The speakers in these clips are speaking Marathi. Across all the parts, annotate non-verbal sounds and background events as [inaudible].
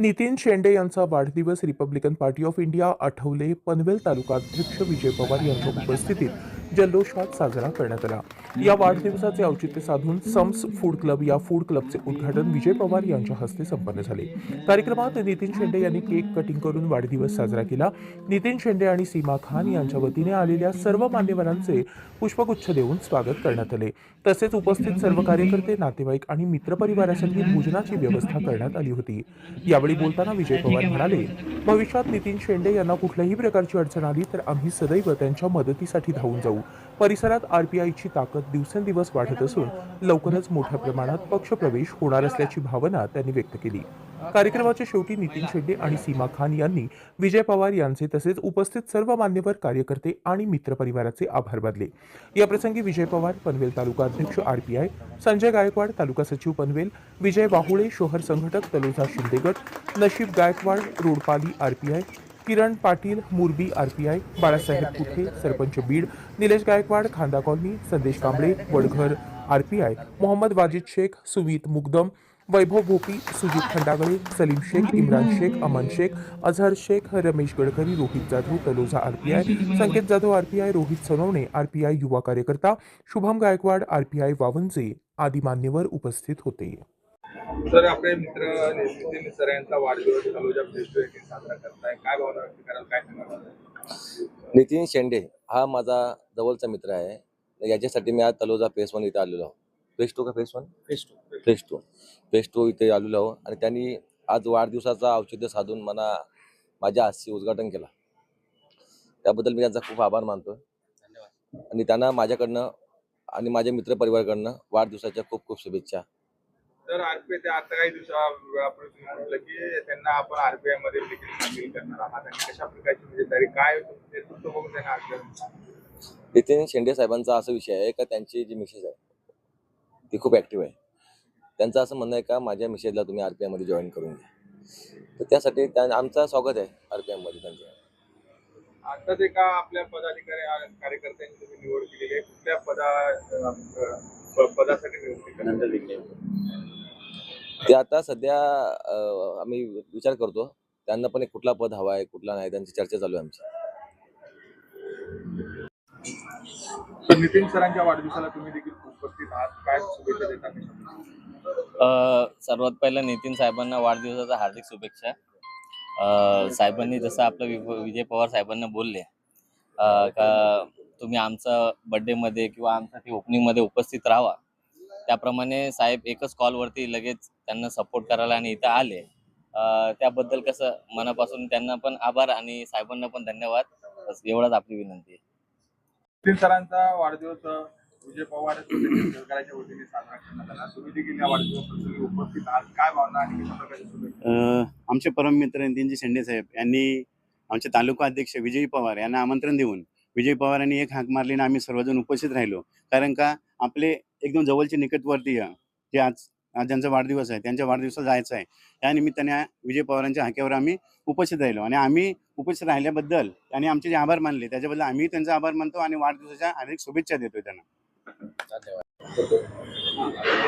नितीन शेंडे यांचा वाढदिवस Republican party of India Athawale Panvel taluka अध्यक्ष विजय पवार यांच्या उपस्थितीत जल्लोषात साजरा करण्यात आला. या वाढदिवसाचे औचित्य साधून सम्स फूड क्लब या फूड क्लबचे उद्घाटन विजय पवार यांच्या हस्ते संपन्न झाले. कार्यक्रमात नितीन शेंडे यांनी केक कटिंग करून वाढदिवस साजरा केला. नितीन शेंडे आणि सीमा खान यांच्या वतीने आलेल्या सर्व मान्यवरांचे पुष्पगुच्छ देऊन स्वागत करण्यात आले. तसेच उपस्थित सर्व कार्यकर्ते नातेवाईक आणि मित्रपरिवारासाठी भोजनाची व्यवस्था करण्यात आली होती. यावेळी बोलताना विजय पवार म्हणाले भविष्यात नितीन शेंडे यांना कुठल्याही प्रकारची अडचण आली तर आम्ही सदैव त्यांच्या मदतीसाठी धावून जाऊ. परिसरात आरपीआयची ताकद दिवसेंदिवस वाढत असून लवकरच मोठ्या प्रमाणात पक्षप्रवेश होणार असल्याची भावना त्यांनी व्यक्त केली. कार्यक्रमाच्या शेवटी नितीन शेंडे आणि सीमा खान यांनी विजय पवार यांचे तसेच उपस्थित सर्व मान्यवर कार्यकर्ते आणि मित्रपरिवाराचे आभार मानले. या प्रसंगी विजय पवार पनवेल तालुका अध्यक्ष आरपीआय संजय गायकवाड तालुका सचिव पनवेल विजय बाहुळे शोहर संघटक तलोजा शिंदेगट नशीब गायकवाड रोडपाली आरपीआय किरण पाटील मुरबी आरपीआय बाळासाहेब कुठे sarpanch Beed Nilesh Gaikwad Khanda colony Sandesh Kamble Vadghar RPI Mohammed Wajid Shaikh Sumit Mugdam Vaibhav Bhopi Sujit Khandagale Salim Shaikh Imran Shaikh Aman Shaikh Azhar Shaikh Ramesh Gadkari Rohit Jadhav Taloja RPI Sanket Jadhav RPI Rohit Sonawane RPI युवा कार्यकर्ता शुभम गायकवाड आरपीआय वावंजे आदी मान्यवर उपस्थित होते. सर आपले मित्र नितीन सर यांचा वाढदिवस तलोजा फेस्टिवल येथे साजरा करताय. काय भावना व्यक्त कराल? काय सांगाल? नितीन शेंडे हा माझा जवळचा मित्र आहे. याच्यासाठी मी आज तलोजा फेस वन इथे आलेलो आहो फेस टू का phase one? Phase two. Phase two. Phase two इथे आलेलो आहो आणि त्यांनी आज वाढदिवसाचा औचित्य साधून मला माझ्या हास्य उद्घाटन केला. त्याबद्दल मी त्यांचा खूप आभार मानतो आणि त्यांना माझ्याकडनं आणि माझ्या मित्रपरिवाराकडनं वाढदिवसाच्या खूप खूप शुभेच्छा. तर आरपीआय ते आता काही दिवसापूर्वी म्हटलं की त्यांना आपण आरपीआयमध्ये देखील सामील करणार आहात. आणि कशा प्रकारची म्हणजे तरी काय नेतृत्व बघून त्यांना आरपीआय नितीन शेंडे साहेबांचा असा विषय आहे का त्यांची जी मिसेस आहे ती खूप ऍक्टिव्ह आहे. त्यांचं असं म्हणणं आहे का माझ्या मिसेसला तुम्ही आरपीआयमध्ये जॉईन करून घ्या. तर त्यासाठी त्या आमचं स्वागत आहे आरपीआयमध्ये त्यांचं. आता ते का आपल्या पदाधिकारी कार्यकर्त्यांची तुम्ही निवड केलेली आहे? कुठल्या पदा पदासाठी नियुक्ती करणार ते आता सध्या आम्ही विचार करतो त्यांना पण एक कुठला पद हवा आहे कुठला नाही त्यांची चर्चा चालू आहे आमची. तर नितीन सरांच्या वाढदिवसाला तुम्ही देखील उपस्थित आहात. काय शुभेच्छा सर्वात पहिलं नितीन साहेबांना वाढदिवसाच्या हार्दिक शुभेच्छा. अ, साहेबांनी जसं आपलं विजय पवार साहेबांना बोलले का तुम्ही आमचा बर्थडेमध्ये किंवा आमच्या ओपनिंगमध्ये उपस्थित राहावा. त्याप्रमाणे साहेब एकच कॉलवरती लगेच त्यांना सपोर्ट करायला आणि इथं आले. त्याबद्दल कसं मनापासून त्यांना पण आभार आणि साहेबांना पण धन्यवाद. बस एवढाच आपली विनंती आहे. नितीन सरांचा वाढदिवस अं, विजय पवार सरकारच्या वतीने साजरा करण्यात आला. तुम्ही देखील या वाढदिवसाप्रसंगी उपस्थित आहात. काय भावना आणि आमचे परममित्र नितीनजी शेंडे साहेब यांनी आमचे तालुका अध्यक्ष विजय पवार यांना आमंत्रण देऊन विजय पवारांनी एक हाक मारली आणि आम्ही सर्वजण उपस्थित राहिलो. कारण का आपले एकदम जवळचे निकटवर्तीय जे आज आज ज्यांचा वाढदिवस आहे त्यांच्या वाढदिवसाला जायचं आहे त्या निमित्ताने विजय पवारांच्या हाक्यावर आम्ही उपस्थित राहिलो. आणि आम्ही उपस्थित राहिल्याबद्दल आणि आमचे जे आभार मानले त्याच्याबद्दल आम्ही त्यांचा आभार मानतो आणि वाढदिवसाच्या अनेक शुभेच्छा देतो त्यांना.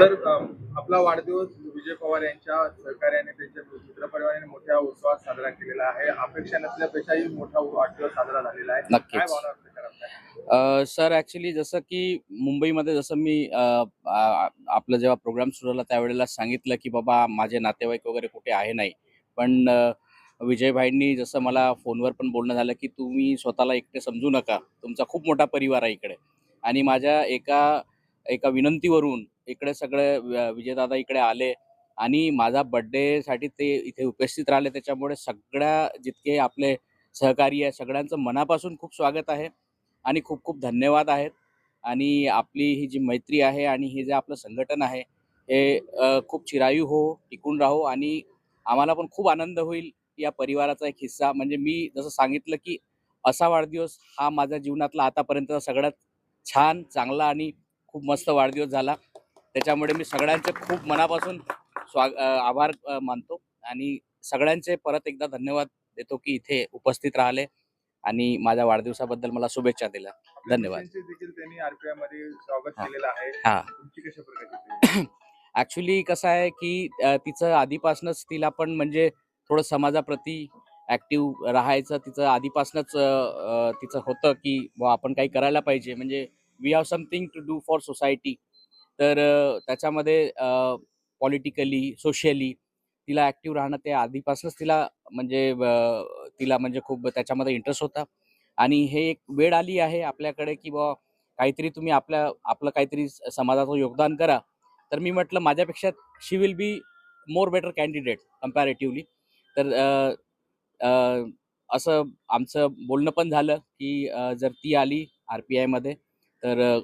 तर अं, आपला वाढदिवस विजय पवार यांच्या सहकार्याने त्यांच्या मित्रपरिवाराने मोठ्या उत्सवात साजरा केलेला आहे. अपेक्षा नसल्यापेक्षाही मोठा वाढदिवस साजरा झालेला आहे. काय भावना? अ, सर ॲक्च्युली जसं की मुंबईमध्ये जसं मी आपलं जेव्हा प्रोग्राम सुरू झाला त्यावेळेला सांगितलं की बाबा माझे नातेवाईक वगैरे कुठे आहे नाही. पण विजयभाईंनी जसं मला फोनवर पण बोलणं झालं की तुम्ही स्वतःला एकटे समजू नका. तुमचा खूप मोठा परिवार आहे इकडे. आणि माझ्या एका एका विनंतीवरून इकडे सगळे विजयदादा इकडे आले आणि माझा बड्डेसाठी ते इथे उपस्थित राहिले. त्याच्यामुळे सगळ्या जितके आपले सहकारी आहे सगळ्यांचं मनापासून खूप स्वागत आहे आणि खूप खूप धन्यवाद आहेत. आणि आपली ही जी मैत्री आहे आणि हे जे आपलं संघटन आहे हे खूप चिरायू हो टिकून राहो आणि आम्हाला पण खूप आनंद होईल या परिवाराचा एक हिस्सा. म्हणजे मी जसं सांगितलं की असा वाढदिवस हा माझ्या जीवनातला आतापर्यंतचा सगळ्यात छान चांगला आणि खूप मस्त वाढदिवस झाला. त्याच्यामुळे मी सगळ्यांचे खूप मनापासून स्वाग आभार मानतो आणि सगळ्यांचे परत एकदा धन्यवाद देतो की इथे उपस्थित राहिले आणि माझ्या वाढदिवसाबद्दल मला शुभेच्छा दिल्या. धन्यवाद. हा. ऍक्च्युली [coughs] कसं आहे की तिचं आधीपासूनच तिला पण म्हणजे थोडं समाजाप्रती ऍक्टिव्ह राहायचं तिचं आधीपासूनच तिचं होतं की बुवा आपण काही करायला पाहिजे. म्हणजे we have something to do for society तर त्याच्यामध्ये पॉलिटिकली सोशली तिला ॲक्टिव्ह राहणं ते आधीपासूनच तिला म्हणजे तिला म्हणजे खूप त्याच्यामध्ये इंटरेस्ट होता. आणि हे एक वेळ आली आहे आपल्याकडे की बुवा काहीतरी तुम्ही आपल्या आपलं काहीतरी समाजाचं योगदान करा. तर मी म्हटलं माझ्यापेक्षा she will be more better candidate comparatively तर असं आमचं बोलणं पण झालं की जर ती आली आर पी आयमध्ये तर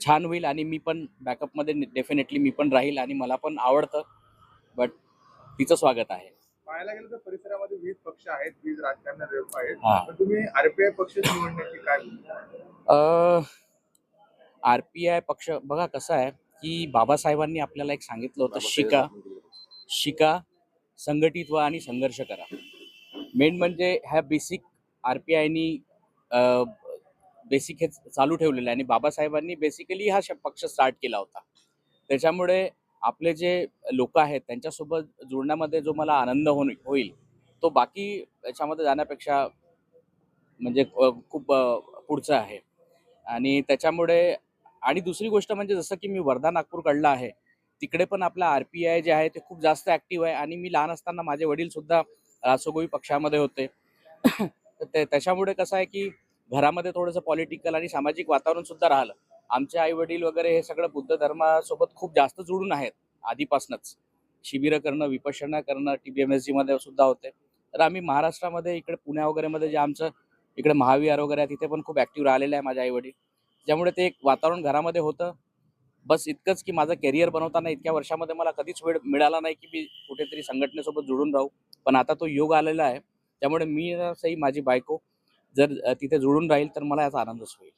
छान होईल आणि मी पण बॅकअपमध्ये डेफिनेटली मी पण राहील आणि मला पण आवडतं. बट तिचं स्वागत आहे. पाहायला गेलं तर परिसरामध्ये वीज पक्ष आहेत वीज राजकारण आहेत. तुम्ही आरपीआय पक्ष निवडण्याची काय भूमिका? आर पी आय पक्ष बघा कसं आहे की बाबासाहेबांनी आपल्याला एक सांगितलं होतं शिका शिका संघटित व्हा आणि संघर्ष करा. मेन म्हणजे ह्या बेसिक आर पी आयनी बेसिक हे चालू ठेवलेलं आहे. आणि बाबासाहेबांनी बेसिकली हा पक्ष स्टार्ट केला होता. त्याच्यामुळे आपले जे लोक आहेत त्यांच्यासोबत जुळण्यामध्ये जो मला आनंद हो होईल तो बाकी याच्यामध्ये जाण्यापेक्षा म्हणजे खूप पुढचं आहे. आणि त्याच्यामुळे आणि दुसरी गोष्ट म्हणजे जसं की मी वर्धा नागपूरकडला आहे तिकडे पण आपला आर पी आय जे आहे ते खूप जास्त ॲक्टिव्ह आहे. आणि मी लहान असताना माझे वडील सुद्धा रासोगोई पक्षामध्ये होते. तर ते त्याच्यामुळे कसं आहे की घरामध्ये थोडंसं पॉलिटिकल आणि सामाजिक वातावरण सुद्धा राहिलं. आमचे आई वडील वगैरे हे सगळं बुद्ध धर्मासोबत खूप जास्त जुळून आहेत आधीपासूनच. शिबिरं करणं विपश्यना करणं टी बी एम एस जीमध्ये सुद्धा होते. तर आम्ही महाराष्ट्रामध्ये इकडे पुण्या वगैरेमध्ये जे आमचं इकडे महाविहार वगैरे आहे तिथे पण खूप ॲक्टिव्ह राहिलेलं आहे माझे आई वडील ज्यामुळे ते एक वातावरण घरामध्ये होतं. बस इतकंच की माझं कॅरियर बनवताना इतक्या वर्षामध्ये मला कधीच वेळ मिळाला नाही की मी कुठेतरी संघटनेसोबत जुळून राहू. पण आता तो योग आलेला आहे. त्यामुळे मी सही माझी बायको जर तिथे जुळून राहील तर मला याचा आनंदच होईल.